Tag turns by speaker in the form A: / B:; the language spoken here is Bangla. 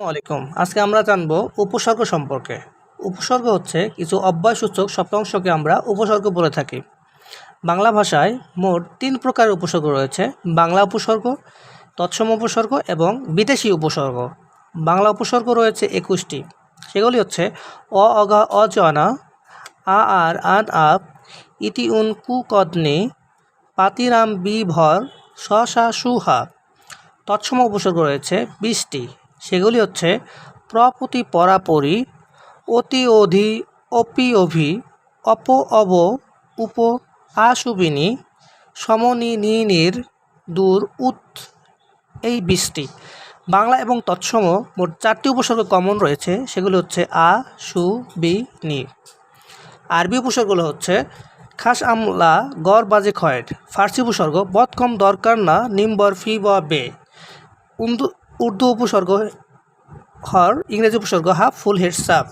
A: আলাইকুম। আজকে আমরা জানব উপসর্গ সম্পর্কে। উপসর্গ হচ্ছে কিছু অব্যয়সূচক শব্দাংশকে আমরা উপসর্গ বলে থাকি। বাংলা ভাষায় মোট তিন প্রকার উপসর্গ রয়েছে। বাংলা উপসর্গ, তৎসম উপসর্গ এবং বিদেশি উপসর্গ। বাংলা উপসর্গ রয়েছে একুশটি। সেগুলি হচ্ছে অ, অগা অজনা আ, আর, আন, আপ ইতি উন কু, কদনে, পাতিরাম, বি, ভর, স, সা সুহা তৎসম উপসর্গ রয়েছে বিশটি। সেগুলি হচ্ছে প্রপতি পরাপরি, অতি অধি, অপি অভি, অপ অব, উপ আশুবিনী, সমনি নির দূর উত এই বিশটি বাংলা এবং তৎসম মোট চারটি উপসর্গ কমন রয়েছে, সেগুলো হচ্ছে আ, সু, বি, নি। আরবি উপসর্গগুলো হচ্ছে খাস আমলা, গড় বাজে খয়েট ফার্সি উপসর্গ বদ কম দরকার না, নিম্বর ফি ব বে। উর্দু উপসর্গ হর ইংরেজি উপসর্গ হাফ ফুল হেড সাপ